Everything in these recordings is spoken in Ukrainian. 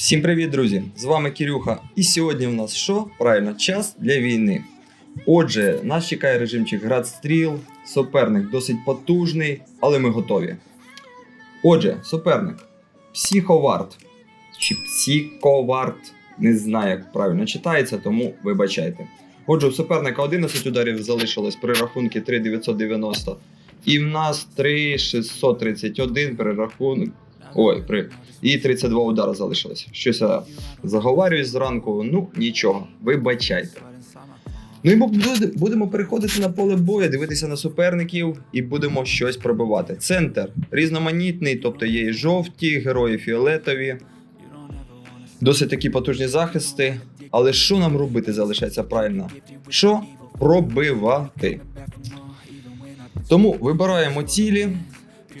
Всім привіт, друзі! З вами Кирюха. І сьогодні в нас що? Правильно, час для війни. Отже, нас чекає режимчик Градстріл, суперник досить потужний, але ми готові. Отже, суперник Психовард чи Псіковард. Не знаю, як правильно читається, тому вибачайте. Отже, у суперника 11 ударів залишилось при рахунку 3990. І в нас 3631 при рахунку. Ой, при. І 32 удара залишилось. Щось я заговарююсь зранку, ну нічого, вибачайте. Ну і ми будемо переходити на поле бою, дивитися на суперників і будемо щось пробивати. Центр різноманітний, тобто є і жовті, герої фіолетові. Досить такі потужні захисти. Але що нам робити залишається правильно? Що пробивати? Тому вибираємо цілі,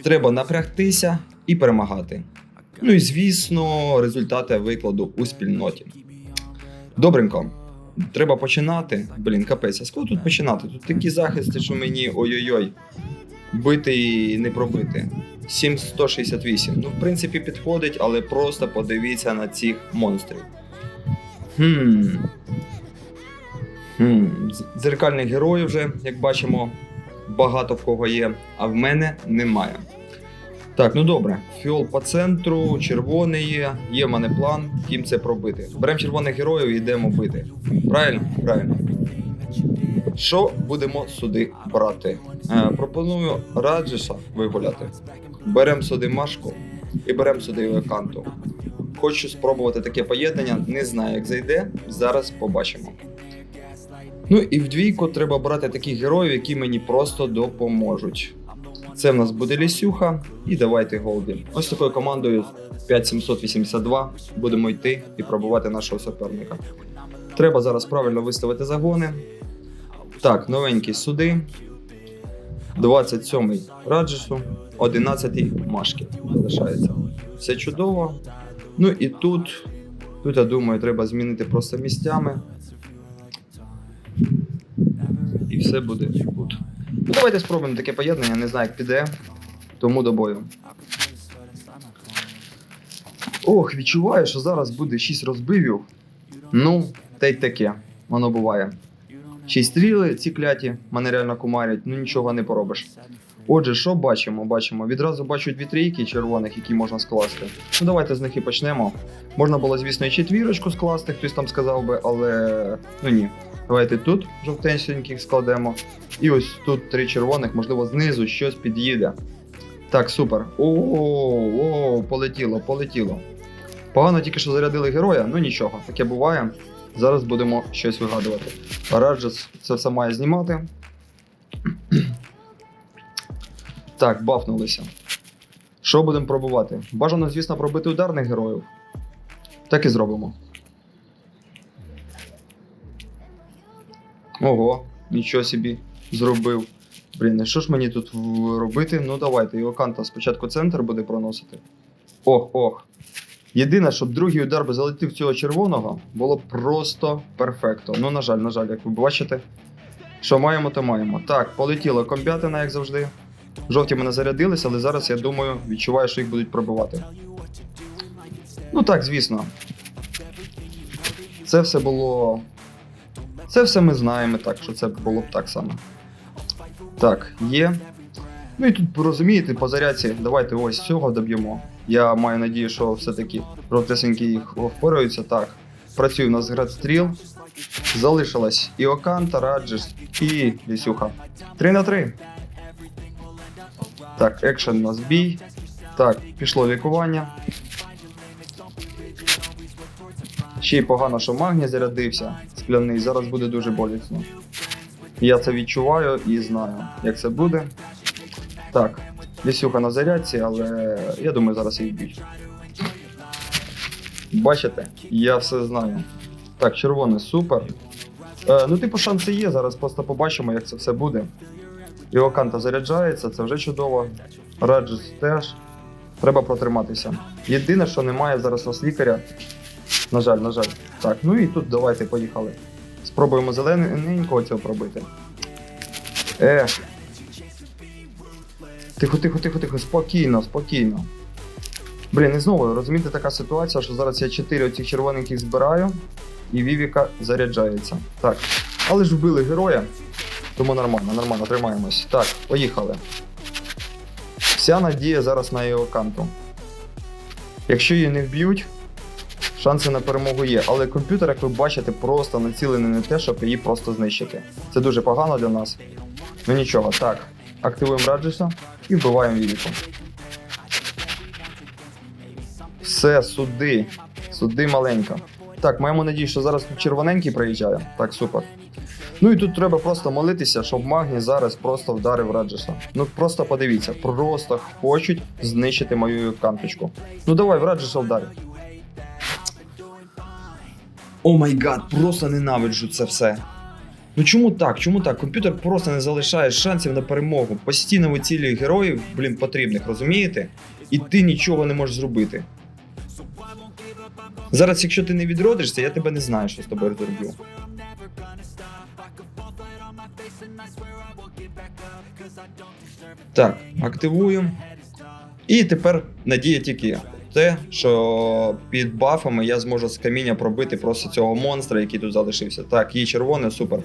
треба напрягтися і перемагати. Ну і звісно, результати викладу у спільноті. Добренько. Треба починати. Блін, капець, а з кого тут починати? Тут такі захисти, що мені ой-ой-ой. Бити і не пробити. 7168. Ну, в принципі, підходить, але просто подивіться на цих монстрів. Хм. Хм. Дзеркальних героїв вже, як бачимо, багато в кого є, а в мене немає. Так, ну добре. Фіол по центру, червоний є. Є в мене план, ким це пробити. Беремо червоних героїв і йдемо бити. Правильно? Правильно. Що будемо сюди брати? Е, пропоную Раджеса вигуляти. Беремо сюди Машку і беремо сюди Елеканту. Хочу спробувати таке поєднання, не знаю, як зайде. Зараз побачимо. Ну і в двійку треба брати таких героїв, які мені просто допоможуть. Це в нас буде Лісюха і давайте Голді. Ось такою командою 5782 будемо йти і пробувати нашого суперника. Треба зараз правильно виставити загони. Так, новенькі суди. 27-й Раджесу, 11-й Машки залишається. Все чудово. Ну і тут, тут, я думаю, треба змінити просто місцями. І все буде тут. Ну, давайте спробуємо таке поєднання, не знаю, як піде. Тому до бою. Ох, відчуваю, що зараз буде 6 розбивів. Ну, та й таке. Воно буває. 6 стріли ці кляті, мене реально кумарять, ну нічого не поробиш. Отже, що бачимо? Бачимо. Відразу бачу дві трійки червоних, які можна скласти. Ну давайте з них і почнемо. Можна було, звісно, і четвірочку скласти, хтось там сказав би, але ну ні. Давайте тут жовтеньких складемо. І ось тут три червоних, можливо, знизу щось під'їде. Так, супер. О, полетіло, полетіло. Погано тільки що зарядили героя, ну нічого, таке буває. Зараз будемо щось вигадувати. Раджес це все має знімати. Так, бафнулися. Що будемо пробувати? Бажано, звісно, пробити ударних героїв. Так і зробимо. Ого, нічого собі зробив. Блін, що ж мені тут робити? Ну давайте, його канта спочатку центр буде проносити. Ох, ох. Єдине, щоб другий удар би залетів цього червоного, було просто перфекто. Ну, на жаль, на жаль, як ви бачите. Що маємо, то маємо. Так, полетіло комбятина, як завжди. Жовті мене зарядилися, але зараз я думаю, відчуваю, що їх будуть пробивати. Ну так, звісно. Це все було. Це все ми знаємо, так, що це було б так само. Так, є. Ну і тут розумієте, по зарядці, давайте ось цього доб'ємо. Я маю надію, що все-таки жовтесенькі їх впораються. Так. Працює у нас градстріл. Залишилась і Оканта, Раджес, і Лісюха. 3 на 3. Так, екшен у нас бій. Так, пішло лікування. Ще й погано, що магній зарядився скляний. Зараз буде дуже болісно. Я це відчуваю і знаю, як це буде. Так, Лісюха на зарядці, але я думаю, зараз їх б'ють. Бачите, я все знаю. Так, червоний супер. Е, ну, типу, шанси є, зараз просто побачимо, як це все буде. Його канта заряджається, це вже чудово. Раджес теж. Треба протриматися. Єдине, що немає зараз у нас лікаря. На жаль, на жаль. Так, ну і тут давайте поїхали. Спробуємо зелененького цього пробити. Ех. Тихо, тихо, тихо, тихо, спокійно, спокійно. Блін, і знову розумієте, така ситуація, що зараз я 4 оцих червоненьких збираю, і Вівіка заряджається. Так. Але ж вбили героя, тому нормально, нормально, тримаємось. Так, поїхали. Вся надія зараз на його канту. Якщо її не вб'ють, шанси на перемогу є. Але комп'ютер, як ви бачите, просто націлений на те, щоб її просто знищити. Це дуже погано для нас. Ну нічого, так. Активуємо Раджеса і вбиваємо Вівіку. Все, суди. Суди маленько. Так, маємо надію, що зараз червоненький приїжджає. Так, супер. Ну і тут треба просто молитися, щоб Магні зараз просто вдарив Раджеса. Ну просто подивіться, просто хочуть знищити мою канточку. Ну давай, в Раджеса вдарь. О май гад, просто ненавиджу це все. Ну чому так? Чому так? Комп'ютер просто не залишає шансів на перемогу. Постійно вицілює героїв, блін, потрібних, розумієте? І ти нічого не можеш зробити. Зараз, якщо ти не відродишся, я тебе не знаю, що з тобою зроблю. Так, активуємо. І тепер надія тільки те, що під бафами я зможу з каміння пробити просто цього монстра, який тут залишився. Так, її червоне, супер.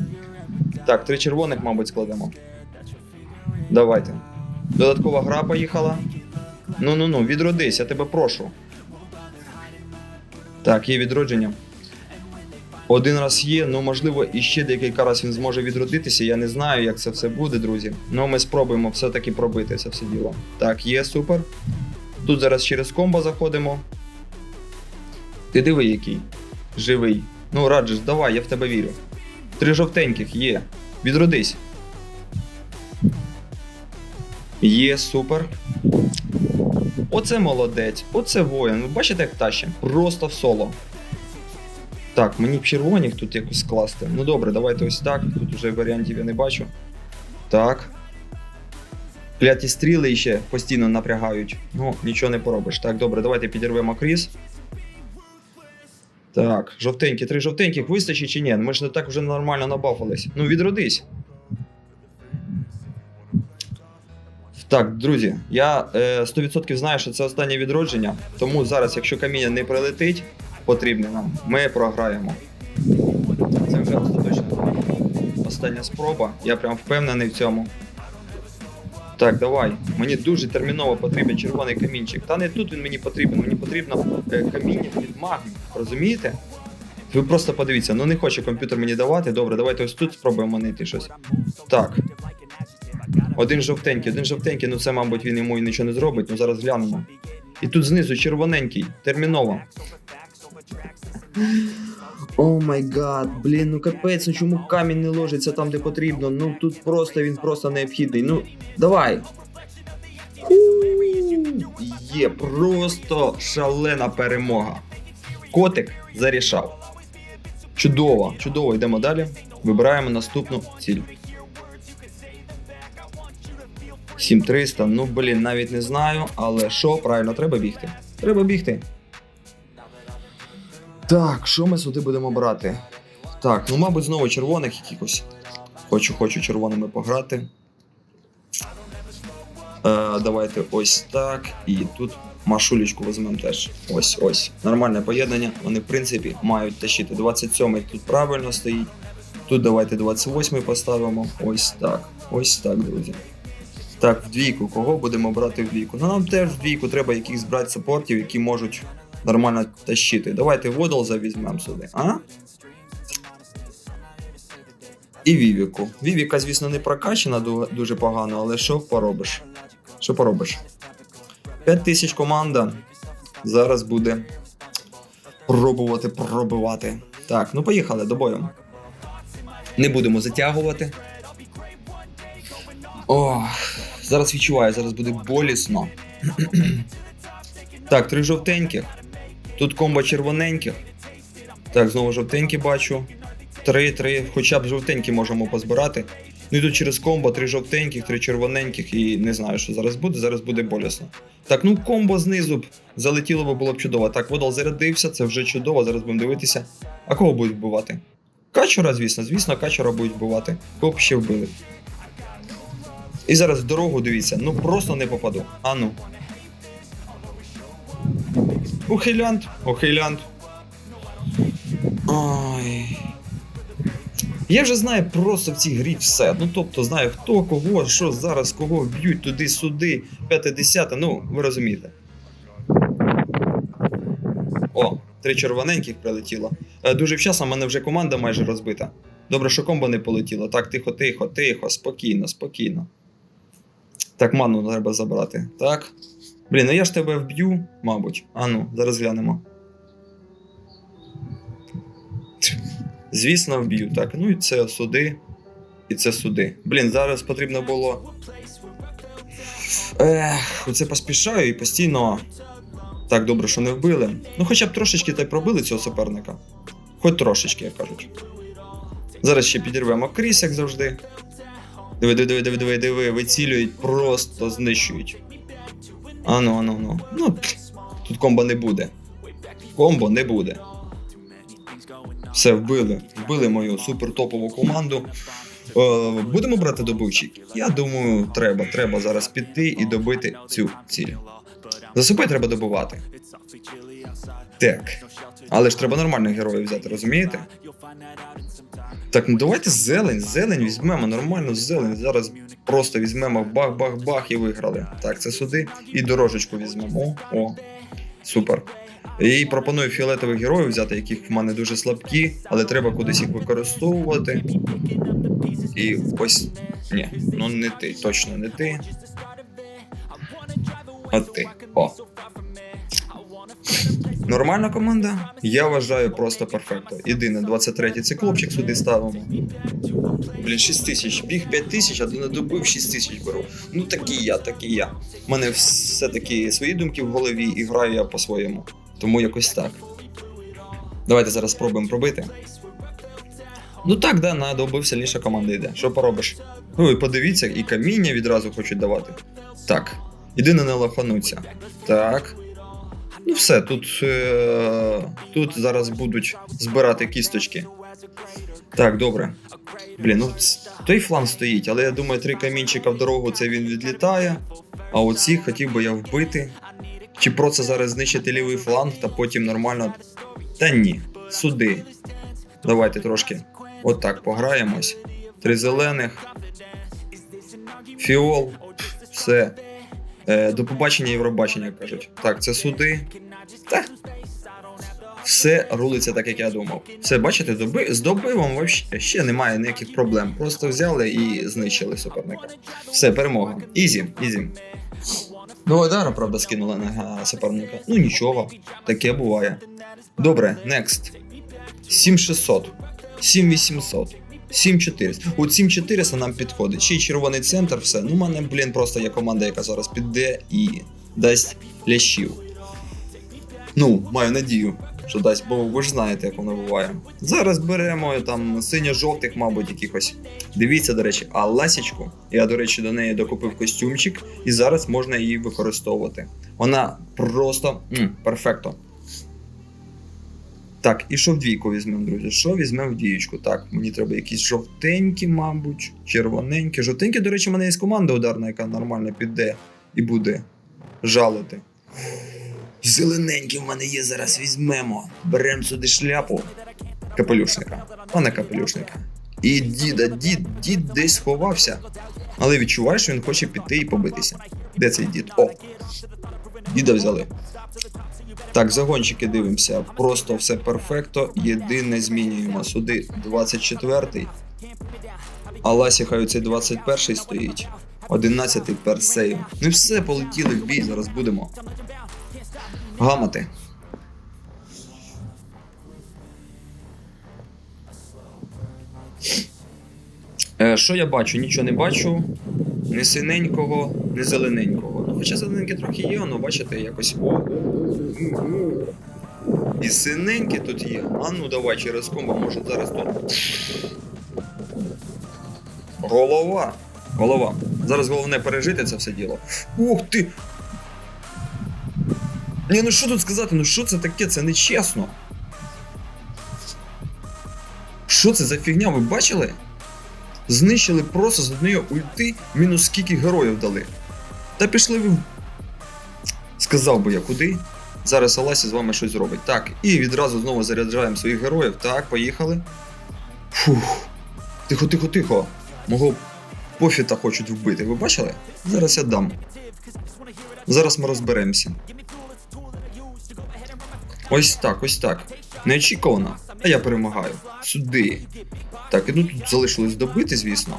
Так, три червоних, мабуть, складемо. Давайте. Додаткова гра поїхала. Ну ну ну, відродись, я тебе прошу. Так, є відродження. Один раз є, ну можливо, і ще декілька разів він зможе відродитися. Я не знаю, як це все буде, друзі. Ну ми спробуємо все-таки пробити це все діло. Так, є, супер. Тут зараз через комбо заходимо. Ти диви, який. Живий. Ну, раджеш, давай, я в тебе вірю. Три жовтеньких є. Відродись. Є, супер. Оце молодець, оце воїн. Ви бачите, як тащить? Просто в соло. Так, мені б червоніх тут якось скласти. Ну добре, давайте ось так. Тут вже варіантів я не бачу. Так. Кляті стріли ще постійно напрягають. Ну, нічого не поробиш. Так, добре, давайте підірвемо кріс. Так, жовтенькі, три жовтеньких вистачить чи ні? Ми ж не так вже нормально набафались. Ну, відродись. Так, друзі, я е, 100% знаю, що це останнє відродження. Тому зараз, якщо каміння не прилетить, потрібне нам, ми програємо. Це вже остаточно остання спроба. Я прям впевнений в цьому. Так, давай. Мені дуже терміново потрібен червоний камінчик. Та не тут він мені потрібен, мені потрібно е, каміння від магні. Розумієте? Ви просто подивіться, ну не хоче комп'ютер мені давати. Добре, давайте ось тут спробуємо знайти щось. Так. Один жовтенький, один жовтенький, ну це, мабуть, він йому і нічого не зробить, ну зараз глянемо. І тут знизу червоненький, терміново. О май гад, блін, ну капець, ну чому камінь не ложиться там, де потрібно? Ну тут просто він просто необхідний. Ну, давай. Є просто шалена перемога. Котик зарішав. Чудово, чудово, йдемо далі. Вибираємо наступну ціль. 7300, ну блін, навіть не знаю, але що, правильно, треба бігти. Треба бігти. Так, що ми сюди будемо брати? Так, ну мабуть, знову червоних якихось. Хочу, хочу червоними пограти. Е, давайте ось так. І тут машулечку візьмемо теж. Ось, ось. Нормальне поєднання. Вони, в принципі, мають тащити. 27-й тут правильно стоїть. Тут давайте 28-й поставимо. Ось так. Ось так, друзі. Так, в двійку. Кого будемо брати в двійку? Ну нам теж в двійку треба якихось брати саппортів, які можуть нормально тащити. Давайте Водолза візьмемо сюди, а? І Вівіку. Вівіка, звісно, не прокачана ду- дуже погано, але що поробиш? Що поробиш? 5 тисяч команда зараз буде пробувати пробивати. Так, ну поїхали до бою. Не будемо затягувати. Ох, зараз відчуваю, зараз буде болісно. так, три жовтеньких. Тут комбо червоненьких. Так, знову жовтенькі бачу. Три, три, хоча б жовтенькі можемо позбирати. Ну і тут через комбо три жовтеньких, три червоненьких і не знаю, що зараз буде. Зараз буде болісно. Так, ну комбо знизу б залетіло би було б чудово. Так, водол зарядився, це вже чудово. Зараз будемо дивитися. А кого будуть вбивати? Качура, звісно, звісно, качура будуть вбивати. Б ще вбили. І зараз дорогу дивіться, ну просто не попаду. А ну. Ухилянт, ухилянт. Ой. Я вже знаю просто в цій грі все. Ну тобто знаю хто, кого, що зараз, кого б'ють туди-сюди, п'яте, десяте, ну, ви розумієте. О, три червоненьких прилетіло. Е, Дуже вчасно, в мене вже команда майже розбита. Добре, що комбо не полетіло. Так, тихо, тихо, тихо, спокійно, спокійно. Так, ману треба забрати. Так. Блін, ну я ж тебе вб'ю, мабуть. А ну, зараз глянемо. Звісно, вб'ю. Так, ну і це суди. І це суди. Блін, зараз потрібно було. Ех, оце поспішаю і постійно. Так, добре, що не вбили. Ну, хоча б трошечки та й пробили цього суперника. Хоч трошечки, як кажуть. Зараз ще підірвемо кріс, як завжди. Диви, диви, диви, диви, диви, диви, вицілюють, просто знищують. Ану, ану, ану. Ну, пф, тут комбо не буде. Комбо не буде. Все, вбили. Вбили мою супертопову команду. Е, будемо брати добивчик? Я думаю, треба. Треба зараз піти і добити цю ціль. За треба добивати. Так. Але ж треба нормальних героїв взяти, розумієте? Так, ну давайте зелень, зелень візьмемо, нормально зелень. Зараз просто візьмемо бах-бах-бах і виграли. Так, це сюди. І дорожечку візьмемо. О, о. Супер. І пропоную фіолетових героїв взяти, яких в мене дуже слабкі, але треба кудись їх використовувати. І ось. Ні, ну не ти, точно не ти. А ти. О. Нормальна команда? Я вважаю просто перфекто. Єдине, 23-й циклопчик сюди ставимо. Блін, 6 тисяч. Біг 5 тисяч, а не добив 6 тисяч беру. Ну такий я, такий я. У мене все-таки свої думки в голові і граю я по-своєму. Тому якось так. Давайте зараз спробуємо пробити. Ну так, да, на добив сильніша команда йде. Що поробиш? Ну і подивіться, і каміння відразу хочуть давати. Так. Єдине не лохануться. Так. Ну все, тут, е- тут зараз будуть збирати кісточки. Так, добре. Блін, ну той фланг стоїть, але я думаю, три камінчика в дорогу це він відлітає. А оці хотів би я вбити. Чи просто зараз знищити лівий фланг та потім нормально. Та ні, суди. Давайте трошки отак пограємось. Три зелених. Фіол. Все. Е, до побачення Євробачення кажуть. Так, це суди. Та. Все рулиться так, як я думав. Все, бачите, доби... з добивом вообще ще немає ніяких проблем. Просто взяли і знищили суперника. Все, перемога. Ізі, ізі. Ну, Одара, правда, скинула на суперника. Ну нічого, таке буває. Добре, next. 7600, 7800, 7400. От 7400 нам підходить. Ще й червоний центр, все. Ну, в мене, блін, просто є команда, яка зараз піде і дасть лящів. Ну, маю надію, що дасть, бо ви ж знаєте, як воно буває. Зараз беремо там синьо-жовтих, мабуть, якихось. Дивіться, до речі, а ласічку. Я, до речі, до неї докупив костюмчик, і зараз можна її використовувати. Вона просто м, перфекто. Так, і що в двійку візьмемо, друзі? Що візьмемо в дієчку? Так, мені треба якісь жовтенькі, мабуть, червоненькі. Жовтенькі, до речі, в мене є команда ударна, яка нормально піде і буде жалити. Зелененький в мене є, зараз візьмемо. Беремо сюди шляпу. Капелюшника. Пане капелюшника. І діда, дід, дід десь сховався. Але відчуваєш, що він хоче піти і побитися. Де цей дід? О! Діда взяли. Так, загончики дивимося. Просто все перфекто. Єдине змінюємо. Сюди 24-й. А Ласі хай оцей 21-й стоїть. 11-й персею. Ну і все, полетіли в бій, зараз будемо. Гамати. Е, що я бачу? Нічого не бачу. Ні синенького, ні зелененького. Ну, хоча зелененьке трохи є, воно, бачите, якось. І синеньке тут є. А ну давай через комбо, може зараз тут. Голова. Голова. Зараз головне пережити це все діло. Ух ти! Ні, ну що тут сказати? Ну що це таке? Це нечесно. Що це за фігня? Ви бачили? Знищили просто з однієї ульти, мінус скільки героїв дали. Та пішли ви. Сказав би я куди. Зараз Аласі з вами щось зробить. Так, і відразу знову заряджаємо своїх героїв. Так, поїхали. Фух. Тихо, тихо, тихо. Мого пофіта хочуть вбити. Ви бачили? Зараз я дам. Зараз ми розберемося. Ось так, ось так. Неочікувано. А я перемагаю. Сюди. Так, і ну тут залишилось добити, звісно.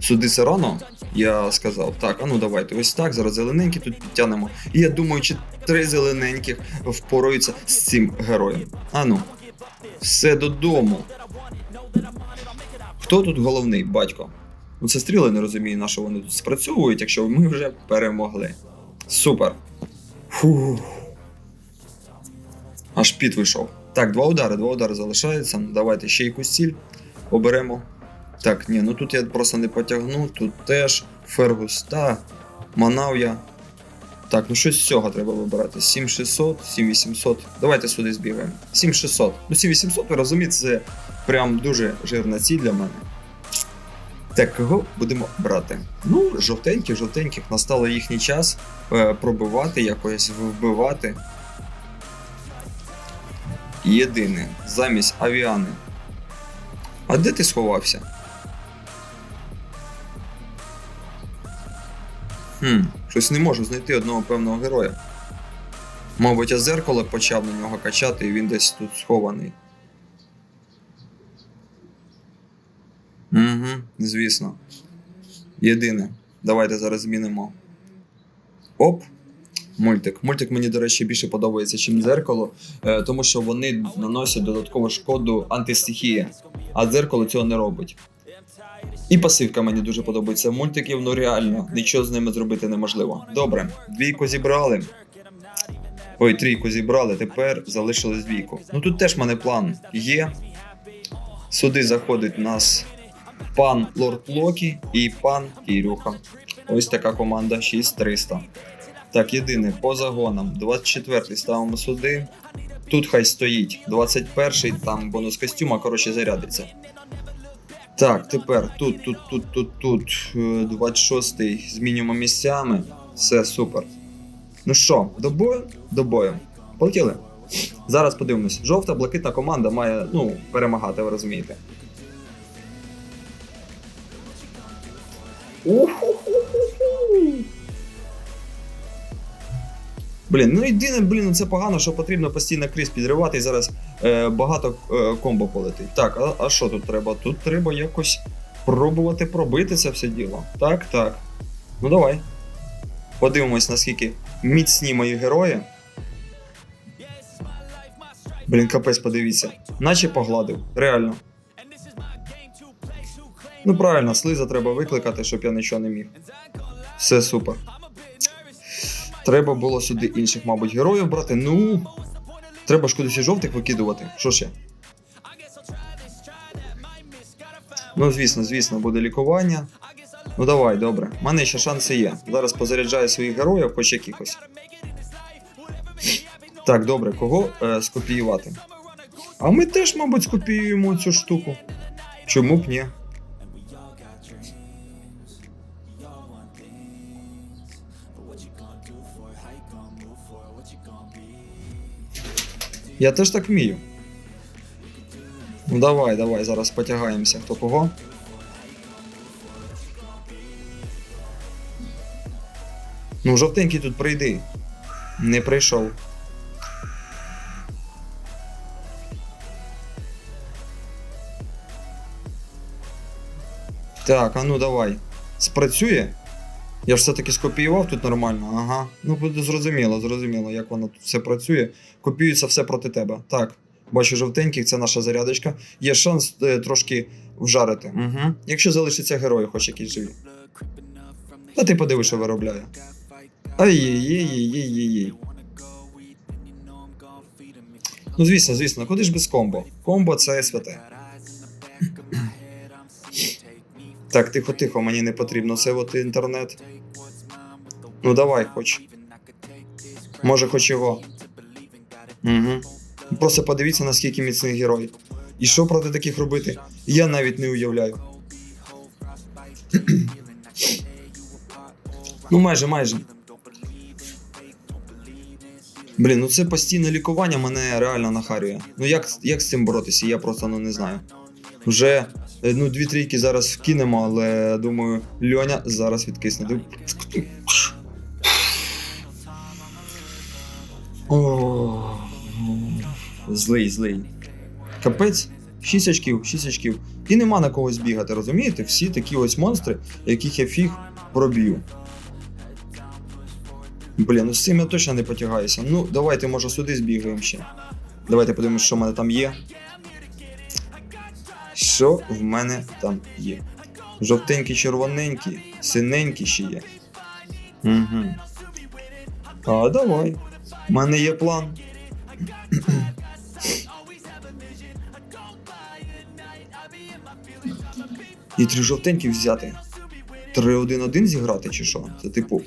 Сюди це рано, я сказав. Так, а ну давайте, ось так. Зараз зелененькі тут підтягнемо. І я думаю, чи три зелененьких впораються з цим героєм. А ну. Все додому. Хто тут головний, батько? Ну це стріли не розумію, на що вони тут спрацьовують, якщо ми вже перемогли. Супер. Фух. Аж піт вийшов. Так, два удари, два удари залишаються. Давайте ще якусь ціль оберемо. Так, ні, ну тут я просто не потягну, тут теж Фергус та Манав'я. Так, ну щось з цього треба вибирати. 7600, 7800. Давайте сюди збігаємо. 7600. Ну 7800, ви розумієте, це прям дуже жирна ціль для мене. Так, кого будемо брати? Ну, жовтеньких, жовтеньких, настало їхній час е, пробивати, якось вбивати. Єдине, замість авіани. А де ти сховався? Хм, щось не можу знайти одного певного героя. Мабуть, я зеркало почав на нього качати, і він десь тут схований. Угу, звісно. Єдине. Давайте зараз змінимо. Оп. Мультик. Мультик мені, до речі, більше подобається, ніж дзеркало, е, тому що вони наносять додаткову шкоду антистихії, а дзеркало цього не робить. І пасивка мені дуже подобається мультиків, ну реально, нічого з ними зробити неможливо. Добре, двійку зібрали. Ой, трійку зібрали, тепер залишилось двійку. Ну тут теж в мене план є. Сюди заходить нас пан Лорд Локі і пан Кірюха. Ось така команда 6300. Так, єдине, по загонам. 24-й ставимо сюди. Тут хай стоїть. 21-й, там бонус костюма, коротше, зарядиться. Так, тепер тут, тут, тут, тут, тут. е, 26-й змінюємо місцями. Все супер. Ну що, до бою? До бою. Полетіли. Зараз подивимось. Жовта блакитна команда має ну, перемагати, ви розумієте. Блін, ну єдине, блін, це погано, що потрібно постійно крізь підривати і зараз е, багато е, комбо полетить. Так, а, а що тут треба? Тут треба якось пробувати пробити це все діло. Так, так. Ну давай. Подивимось, наскільки міцні мої герої. Блін, капець, подивіться. Наче погладив. Реально. Ну правильно, слиза треба викликати, щоб я нічого не міг. Все супер. Треба було сюди інших, мабуть, героїв брати. Ну. Треба ж кудись і жовтих викидувати. Що ще? Ну, звісно, звісно, буде лікування. Ну давай, добре. У мене ще шанси є. Зараз позаряджаю своїх героїв, хоч якихось. Так, добре, кого е, скопіювати? А ми теж, мабуть, скопіюємо цю штуку. Чому б ні? Я теж так вмію. Ну давай, давай, зараз потягаємося. Хто кого? Ну, жовтенький тут прийди. Не прийшов. Так, а ну давай. Спрацює? Я ж все-таки скопіював тут нормально. Ага. Ну буде зрозуміло, зрозуміло, як воно тут все працює. Копіюється все проти тебе. Так. Бачу жовтеньких, це наша зарядочка. Є шанс е, трошки вжарити. Угу. Якщо залишиться герої, хоч якісь живі. Та ти подивиш, що виробляє. Ай-яй-яй-яй-яй-яй. Ну, звісно, звісно, куди ж без комбо? Комбо це святе. Так, тихо, тихо, мені не потрібно севати інтернет. Ну давай, хоч. Може, хоч його. Угу. Просто подивіться, наскільки міцний герой. І що проти таких робити? Я навіть не уявляю. ну, майже, майже. Блін, ну це постійне лікування мене реально нахарює. Ну як, як з цим боротися, я просто ну не знаю. Вже ну, дві трійки зараз вкинемо, але думаю, Льоня зараз відкисне. О, злий, злий. Капець, 6 очків, 6 очків. І нема на когось бігати, розумієте? Всі такі ось монстри, яких я фіг проб'ю. Блін, ну з цим я точно не потягаюся. Ну, давайте, може, сюди збігаємо ще. Давайте подивимось, що в мене там є. Що в мене там є? Жовтенькі, червоненькі, синенькі ще є. Угу. А давай. У мене є план. І три жовтенькі взяти. 3-1-1 зіграти чи що? Це типу.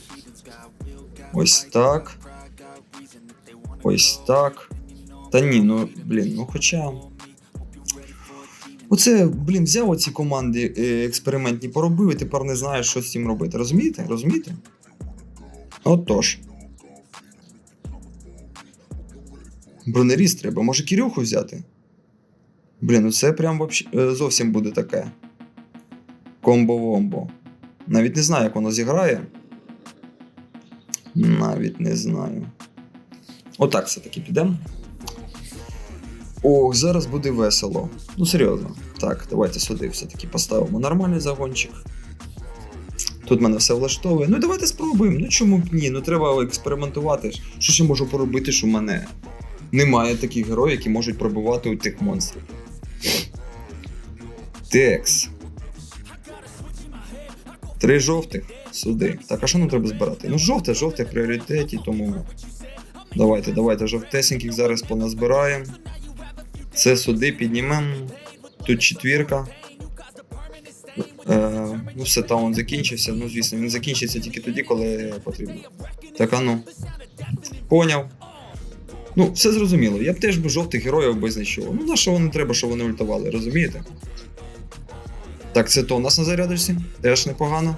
Ось так. Ось так. Та ні, ну блін, ну хоча. Оце, блін, взяв оці команди е, експериментні, поробив і тепер не знаю, що з цим робити. Розумієте? Розумієте? Отож. Бронеріз треба. Може Кирюху взяти? Блін, ну це прям вообще, е, зовсім буде таке. Комбо-вомбо. Навіть не знаю, як воно зіграє. Навіть не знаю. Отак все-таки підемо. Ох, зараз буде весело. Ну, серйозно. Так, давайте сюди все-таки поставимо нормальний загончик. Тут мене все влаштовує. Ну давайте спробуємо. Ну чому б ні? Ну треба експериментувати. Що ще можу поробити, що в мене немає таких героїв, які можуть пробивати у тих монстрів. Текс. Три жовтих сюди. Так, а що нам треба збирати? Ну, жовте, жовте в пріоритеті, тому. Давайте, давайте жовтесеньких зараз поназбираємо. Це сюди піднімемо. Тут четвірка. Е, ну, все, таун закінчився. Ну, звісно, він закінчиться тільки тоді, коли потрібно. Так, а ну. Поняв. Ну, все зрозуміло. Я б теж би жовтих героїв би знищував. Ну, на що вони треба, щоб вони ультували, розумієте? Так, це то у нас на зарядочці. Теж непогано.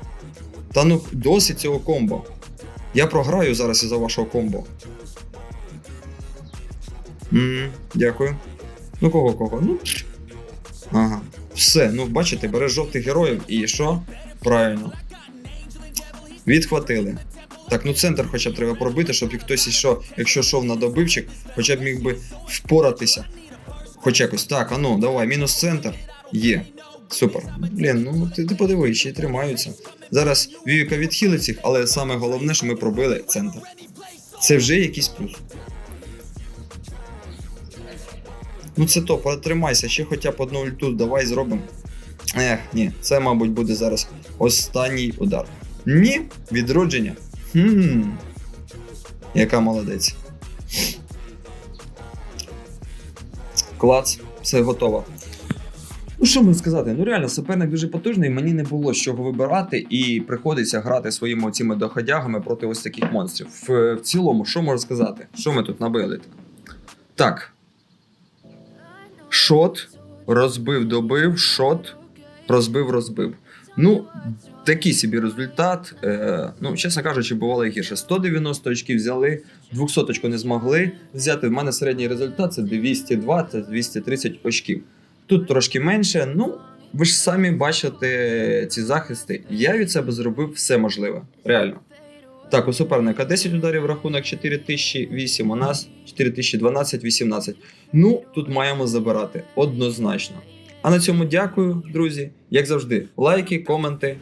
Та ну, досить цього комбо. Я програю зараз із-за вашого комбо. Ммм, дякую. Ну кого кого? Ну. Ага. Все, ну бачите, береш жовтих героїв і що? Правильно. Відхватили. Так, ну центр хоча б треба пробити, щоб хтось ішов, якщо йшов на добивчик, хоча б міг би впоратися. Хоч якось. Так, а ну, давай, мінус центр. Є. Супер. Блін, ну ти, ти подивись, ще й тримаються. Зараз Вівіка відхилить їх, але саме головне, що ми пробили центр. Це вже якийсь плюс. Ну це то, потримайся, ще хоча б одну ульту давай зробимо. Ех, ні, це, мабуть, буде зараз останній удар. Ні, відродження. Хм. Яка молодець. Клац, все готово. Ну, що мені сказати? Ну реально, суперник дуже потужний, мені не було з чого вибирати, і приходиться грати своїми цими доходягами проти ось таких монстрів. В, в цілому, що можу сказати? Що ми тут набили? Так. Шот, розбив, добив, шот, розбив, розбив. Ну, такий собі результат. Е, ну, чесно кажучи, бувало гірше. 190 очків взяли, 200 очку не змогли взяти. В мене середній результат це 220-230 очків. Тут трошки менше. Ну, ви ж самі бачите ці захисти. Я від себе зробив все можливе. Реально. Так, у суперника 10 ударів рахунок 4008, у нас 4012, 18. Ну, тут маємо забирати однозначно. А на цьому дякую, друзі. Як завжди, лайки, коменти.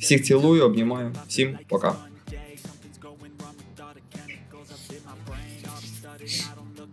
Всіх цілую, обнімаю. Всім пока.